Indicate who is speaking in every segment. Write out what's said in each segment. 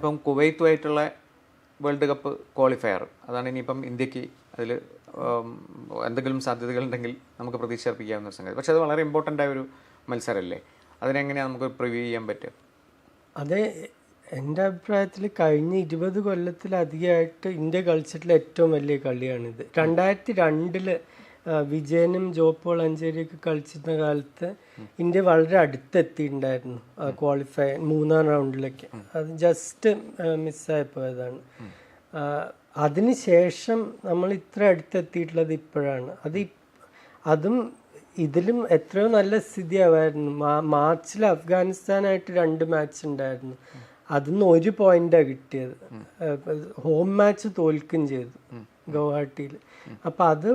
Speaker 1: ഇപ്പം കുവൈത്തുമായിട്ടുള്ള world cup qualifier. അതാണ് ഇനിയിപ്പം ഇന്ത്യയ്ക്ക് അതിൽ എന്തെങ്കിലും സാധ്യതകൾ ഉണ്ടെങ്കിൽ നമുക്ക് പ്രതീക്ഷ അർപ്പിക്കാവുന്ന ഒരു സംഗതി. പക്ഷേ അത് വളരെ ഇമ്പോർട്ടന്റ് ആയ ഒരു മത്സരമല്ലേ അതിനെങ്ങനെയാണ് നമുക്ക് പ്രിവ്യൂ ചെയ്യാൻ പറ്റുക?
Speaker 2: അതെ എന്റെ അഭിപ്രായത്തിൽ കഴിഞ്ഞ ഇരുപത് കൊല്ലത്തിലധികമായിട്ട് ഇന്ത്യ കളിച്ചിട്ടുള്ള ഏറ്റവും വലിയ കളിയാണിത്. രണ്ടായിരത്തി രണ്ടിൽ വിജയനും ജോപ്പോൾ അഞ്ചേരിയൊക്കെ കളിച്ചിരുന്ന കാലത്ത് ഇന്ത്യ വളരെ അടുത്തെത്തിയിട്ടുണ്ടായിരുന്നു. ക്വാളിഫൈ മൂന്നാം റൗണ്ടിലേക്ക് അത് ജസ്റ്റ് മിസ്സായി പോയതാണ്. അതിനുശേഷം നമ്മൾ ഇത്ര അടുത്തെത്തിയിട്ടുള്ളത് ഇപ്പോഴാണ്. അത് അതും ഇതിലും എത്രയോ നല്ല സ്ഥിതിയാവായിരുന്നു. മാർച്ചിൽ അഫ്ഗാനിസ്ഥാനായിട്ട് രണ്ട് മാച്ച് ഉണ്ടായിരുന്നു. അതിന്ന് ഒരു പോയിന്റാണ് കിട്ടിയത്. ഹോം മാച്ച് തോൽക്കും ചെയ്തു ഗൗഹാട്ടിയിൽ. അപ്പം അത്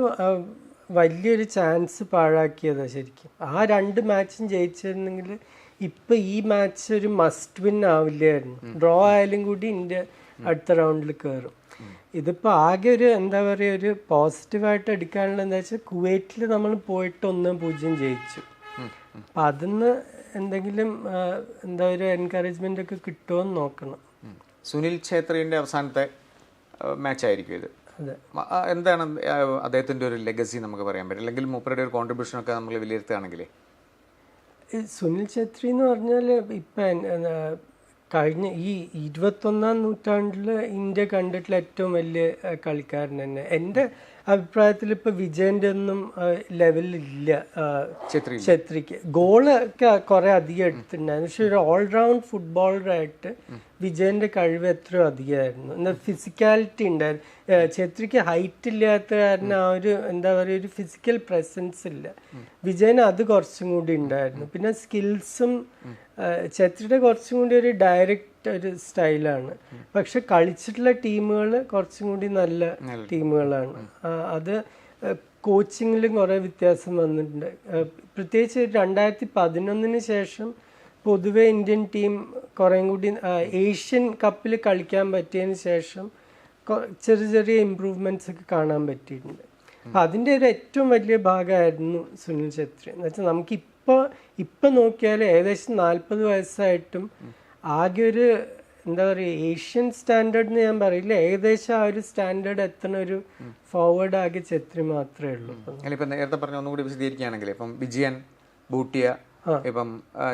Speaker 2: വലിയൊരു ചാൻസ് പാഴാക്കിയതാണ് ശരിക്കും. ആ രണ്ട് മാച്ചും ജയിച്ചിരുന്നെങ്കിൽ ഇപ്പം ഈ മാച്ച് ഒരു മസ്റ്റ് വിൻ ആവില്ലായിരുന്നു. ഡ്രോ ആയാലും കൂടി ഇന്ത്യ അടുത്ത റൗണ്ടിൽ കയറും ഇതിപ്പോൾ ആകെ ഒരു എന്താ പറയുക ഒരു പോസിറ്റീവായിട്ട് എടുക്കാനുള്ള എന്താ വെച്ചാൽ കുവൈറ്റിൽ നമ്മൾ പോയിട്ട് ഒന്ന് പൂജ്യം ജയിച്ചു. അപ്പം അതിന്ന് എന്തെങ്കിലും എന്താ ഒരു എൻകറേജ്മെന്റ് ഒക്കെ കിട്ടുമോ എന്ന് നോക്കണം
Speaker 1: സുനിൽ ഛേത്രിന്റെ അവസാനത്തെ മാച്ച് ആയിരിക്കും ഇത്. എന്താണ് അദ്ദേഹത്തിന്റെ ഒരു ലെഗസി നമുക്ക് പറയാൻ പറ്റും? അല്ലെങ്കിൽ മൂപ്പരുടെ ഒരു കോൺട്രിബ്യൂഷൻ ഒക്കെ നമ്മൾ
Speaker 2: വിലയിരുത്തുകയാണെങ്കിൽ? സുനിൽ ഛത്രി എന്ന് പറഞ്ഞാൽ ഇപ്പം കഴിഞ്ഞ ഈ ഇരുപത്തൊന്നാം നൂറ്റാണ്ടിൽ ഇന്ത്യ കണ്ടിട്ടുള്ള ഏറ്റവും വലിയ കളിക്കാരൻ തന്നെ. എന്റെ അഭിപ്രായത്തിൽ ഇപ്പൊ വിജയന്റെ ഒന്നും ലെവലില്ല
Speaker 1: ഛത്രി
Speaker 2: ഛത്രിക്ക്. ഗോൾ ഒക്കെ കുറെ അധികം എടുത്തിട്ടുണ്ടായിരുന്നു. പക്ഷെ ഒരു ഓൾറൗണ്ട് ഫുട്ബോളറായിട്ട് വിജയന്റെ കഴിവ് എത്രയോ അധികമായിരുന്നു. എന്നാൽ ഫിസിക്കാലിറ്റി ഉണ്ടായിരുന്നു. ഛത്രിക്ക് ഹൈറ്റ് ഇല്ലാത്ത കാരണം ആ ഒരു എന്താ പറയുക ഒരു ഫിസിക്കൽ പ്രസൻസ് ഇല്ല. വിജയന് അത് കുറച്ചും കൂടി ഉണ്ടായിരുന്നു. പിന്നെ സ്കിൽസും ഛത്രിയുടെ കുറച്ചും കൂടി ഒരു ഡയറക്റ്റ് ഒരു സ്റ്റൈലാണ്. പക്ഷെ കളിച്ചിട്ടുള്ള ടീമുകൾ കുറച്ചും കൂടി നല്ല ടീമുകളാണ്. അത് കോച്ചിങ്ങിലും കുറേ വ്യത്യാസം വന്നിട്ടുണ്ട്. പ്രത്യേകിച്ച് രണ്ടായിരത്തി പതിനൊന്നിന് ശേഷം പൊതുവെ ഇന്ത്യൻ ടീം കുറേ കൂടി ഏഷ്യൻ കപ്പിൽ കളിക്കാൻ പറ്റിയതിന് ശേഷം ചെറിയ ചെറിയ ഇമ്പ്രൂവ്മെന്റ്സ് ഒക്കെ കാണാൻ പറ്റിയിട്ടുണ്ട്. അപ്പം അതിന്റെ ഒരു ഏറ്റവും വലിയ ഭാഗമായിരുന്നു സുനിൽ ഛത്രി. എന്ന് വെച്ചാൽ നമുക്കിപ്പോൾ ഇപ്പം നോക്കിയാൽ ഏകദേശം നാൽപ്പത് വയസ്സായിട്ടും ആകെ ഒരു എന്താ പറയുക ഏഷ്യൻ സ്റ്റാൻഡേർഡ് എന്ന് ഞാൻ പറയില്ല ഏകദേശം ആ ഒരു സ്റ്റാൻഡേർഡ് എത്തുന്ന ഒരു ഫോർവേഡ് ആകെ ചെത്രി മാത്രമേ ഉള്ളൂ. ഇപ്പം
Speaker 1: നേരത്തെ പറഞ്ഞ ഒന്നുകൂടി വിശദീകരിക്കുകയാണെങ്കിൽ ഇപ്പം വിജയൻ ബൂട്ടിയ ഇപ്പം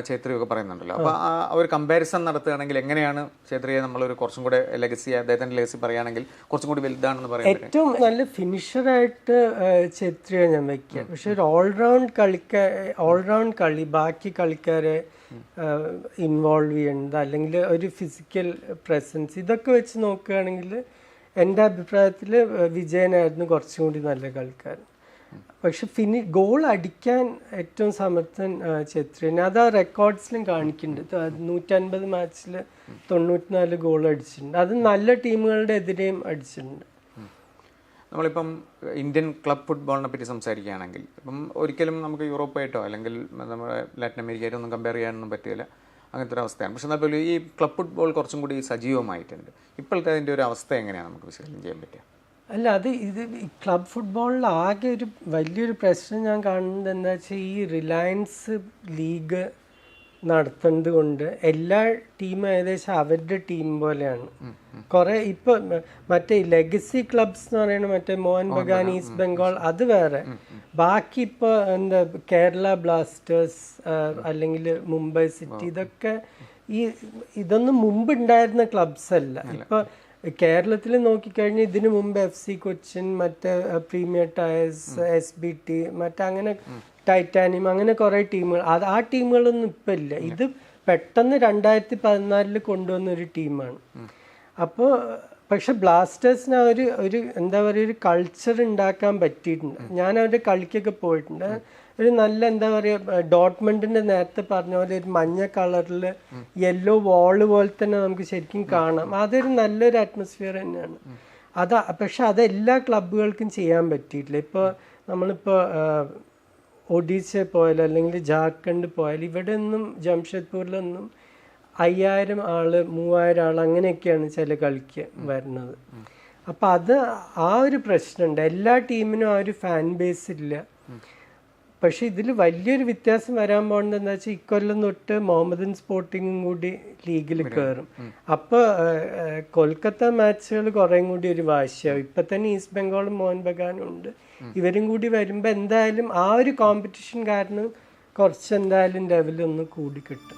Speaker 1: ഛേത്രിയൊക്കെ പറയുന്നുണ്ടല്ലോ. അപ്പോൾ ആ ഒരു കമ്പാരിസൺ നടത്തുകയാണെങ്കിൽ എങ്ങനെയാണ് ഛേത്രിയെ നമ്മളൊരു കുറച്ചും കൂടെ ലെഗസി അദ്ദേഹത്തിന്റെ ലെഗസി പറയുകയാണെങ്കിൽ കുറച്ചും കൂടി വലുതാണെന്ന് പറയാം
Speaker 2: ഏറ്റവും നല്ല ഫിനിഷറായിട്ട് ഛേത്രിയെ ഞാൻ വെക്കുക. പക്ഷെ ഒരു ഓൾറൗണ്ട് കളിക്ക ഓൾറൗണ്ട് കളി ബാക്കി കളിക്കാരെ ഇൻവോൾവ് ചെയ്യേണ്ടത് അല്ലെങ്കിൽ ഒരു ഫിസിക്കൽ പ്രസൻസ് ഇതൊക്കെ വെച്ച് നോക്കുകയാണെങ്കിൽ എന്റെ അഭിപ്രായത്തിൽ വിജയനായിരുന്നു കുറച്ചും കൂടി നല്ല കളിക്കാരൻ. പക്ഷെ ഫിനി ഗോൾ അടിക്കാൻ ഏറ്റവും സമർത്ഥൻ ആ, ഛത്രിയാണ് അത് ആ റെക്കോർഡ്സിലും കാണിക്കുന്നുണ്ട്. നൂറ്റൻപത് മാച്ചിൽ തൊണ്ണൂറ്റിനാല് ഗോൾ അടിച്ചിട്ടുണ്ട്. അത് നല്ല ടീമുകളുടെ എതിരെയും അടിച്ചിട്ടുണ്ട്.
Speaker 1: നമ്മളിപ്പം ഇന്ത്യൻ ക്ലബ് ഫുട്ബോളിനെ പറ്റി സംസാരിക്കുകയാണെങ്കിൽ ഇപ്പം ഒരിക്കലും നമുക്ക് യൂറോപ്പായിട്ടോ അല്ലെങ്കിൽ നമ്മുടെ ലാറ്റിൻ അമേരിക്കയായിട്ടോ ഒന്നും കമ്പയർ ചെയ്യാനൊന്നും പറ്റില്ല. അങ്ങനത്തെ ഒരു അവസ്ഥയാണ്. പക്ഷെ എന്നാൽ പോലും ഈ ക്ലബ് ഫുട്ബോൾ കുറച്ചും കൂടി സജീവമായിട്ടുണ്ട്. ഇപ്പോഴത്തെ അതിന്റെ ഒരു അവസ്ഥ എങ്ങനെയാണ് നമുക്ക് വിശകലനം ചെയ്യാൻ പറ്റുക?
Speaker 2: അല്ല അത് ഇത് ക്ലബ് ഫുട്ബോളിൽ ആകെ ഒരു വലിയൊരു പ്രശ്നം ഞാൻ കാണുന്നത് എന്താ വെച്ചാൽ ഈ റിലയൻസ് ലീഗ് നടത്തുന്നത് കൊണ്ട് എല്ലാ ടീമും ഏകദേശം അവരുടെ ടീം പോലെയാണ്. കുറെ ഇപ്പൊ മറ്റേ ലെഗസി ക്ലബ്സ് എന്ന് പറയുന്നത് മറ്റേ മോഹൻ ബഗാൻ ഈസ്റ്റ് ബംഗാൾ അത് വേറെ. ബാക്കി ഇപ്പൊ എന്താ കേരള ബ്ലാസ്റ്റേഴ്സ് അല്ലെങ്കിൽ മുംബൈ സിറ്റി ഇതൊക്കെ ഈ ഇതൊന്നും മുമ്പ് ഉണ്ടായിരുന്ന ക്ലബ്സ് അല്ല. ഇപ്പൊ കേരളത്തിൽ നോക്കിക്കഴിഞ്ഞാൽ ഇതിനു മുമ്പ് എഫ് സി കൊച്ചിൻ മറ്റേ premier tyres S B T മറ്റങ്ങനെ titanium അങ്ങനെ കുറെ ടീമുകൾ. അത് ആ ടീമുകളൊന്നും ഇപ്പം ഇല്ല. ഇത് പെട്ടെന്ന് രണ്ടായിരത്തി പതിനാലിൽ കൊണ്ടുവന്ന ഒരു ടീമാണ് അപ്പോൾ പക്ഷെ ബ്ലാസ്റ്റേഴ്സിന് ഒരു ഒരു എന്താ പറയുക ഒരു കൾച്ചർ ഉണ്ടാക്കാൻ പറ്റിയിട്ടുണ്ട്. ഞാൻ അവരുടെ കളിക്കൊക്കെ പോയിട്ടുണ്ട്. ഒരു നല്ല എന്താ പറയുക ഡോട്ട്മെന്റിന്റെ നേരത്തെ പറഞ്ഞ പോലെ ഒരു മഞ്ഞ കളറിൽ യെല്ലോ വാൾ പോലെ തന്നെ നമുക്ക് ശരിക്കും കാണാം. അതൊരു നല്ലൊരു അറ്റ്മോസ്ഫിയർ തന്നെയാണ്. അതാ പക്ഷെ അതെല്ലാ ക്ലബുകൾക്കും ചെയ്യാൻ പറ്റിയിട്ടില്ല. ഇപ്പോൾ നമ്മളിപ്പോൾ ഒഡീഷ പോയാൽ അല്ലെങ്കിൽ ജാർഖണ്ഡ് പോയാൽ ഇവിടെ ഒന്നും ജംഷഡ്പൂരിലൊന്നും അയ്യായിരം ആൾ മൂവായിരം ആൾ അങ്ങനെയൊക്കെയാണ് ചില കളിക്ക് വരുന്നത്. അപ്പം അത് ആ ഒരു പ്രശ്നമുണ്ട്. എല്ലാ ടീമിനും ആ ഒരു ഫാൻ ബേസ് ഇല്ല. പക്ഷെ ഇതിൽ വലിയൊരു വ്യത്യാസം വരാൻ പോകുന്നത് എന്താ വെച്ചാൽ ഇക്കൊല്ലം തൊട്ട് മുഹമ്മദൻ സ്പോർട്ടിങ്ങും കൂടി ലീഗിൽ കയറും അപ്പൊ കൊൽക്കത്ത മാച്ചുകൾ കുറേം കൂടി ഒരു വാശിയാവും. ഇപ്പൊ തന്നെ ഈസ്റ്റ് ബംഗാളും മോഹൻ ബഗാനും ഉണ്ട്. ഇവരും കൂടി വരുമ്പോ എന്തായാലും ആ ഒരു കോമ്പറ്റീഷൻ കാരണം കുറച്ച് എന്തായാലും ലെവലൊന്ന് കൂടി കിട്ടും.